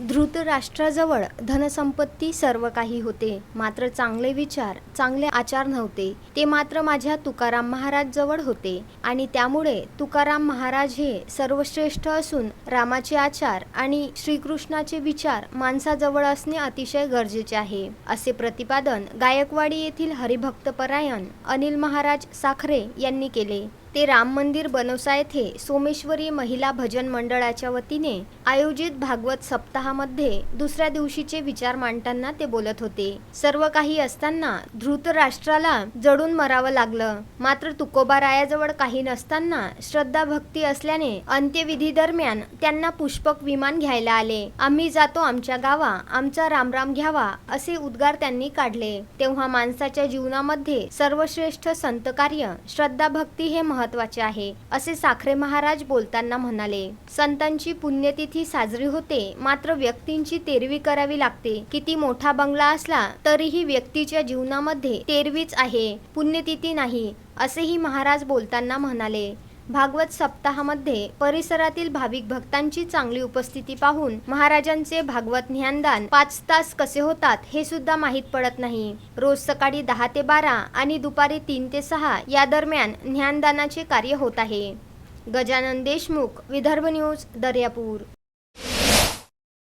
धृतराष्ट्राजवळ धनसंपत्ती सर्व काही होते. मात्र चांगले विचार चांगले आचार नव्हते. ते मात्र माझ्या तुकाराम महाराज जवळ होते. आणि त्यामुळे तुकाराम महाराज हे सर्वश्रेष्ठ असून रामाचे आचार आणि श्रीकृष्णाचे विचार माणसाजवळ असणे अतिशय गरजेचे आहे असे प्रतिपादन गायकवाडी येथील हरिभक्तपरायण अनिल महाराज साखरे यांनी केले. ते राम मंदिर बनवसा येथे सोमेश्वरी महिला भजन मंडळाच्या वतीने आयोजित भागवत सप्ताहामध्ये दुसऱ्या दिवशीचे विचार मांडताना ते बोलत होते. सर्व काही असताना धृतराष्ट्राला जडून मरावं लागलं. मात्र तुकोबा रायाजवळ काही नसताना श्रद्धा भक्ती असल्याने अंत्यविधी दरम्यान त्यांना पुष्पक विमान घ्यायला आले. आम्ही जातो आमच्या गावा आमचा रामराम घ्यावा असे उद्गार त्यांनी काढले. तेव्हा माणसाच्या जीवनामध्ये सर्वश्रेष्ठ संत कार्य श्रद्धा भक्ती हे महत्त्वाचे आहे असे साखरे महाराज बोलताना म्हणाले. संतांची पुण्यतिथी साजरी होते मात्र व्यक्तींची तेरवी करावी लागते. किती मोठा बंगला असला तरीही व्यक्तीच्या जीवनामध्ये तेरवीच आहे पुण्यतिथी नाही असेही महाराज बोलताना म्हणाले. भागवत सप्ताहामध्ये परिसरातील भाविक भक्तांची चांगली उपस्थिती पाहून महाराजांचे भागवत ज्ञानदान पाच तास कसे होतात हे सुद्धा माहीत पडत नाही. रोज सकाळी दहा ते बारा आणि दुपारी तीन ते सहा या दरम्यान ज्ञानदानाचे कार्य होत आहे. गजानन देशमुख विदर्भ न्यूज दर्यापूर.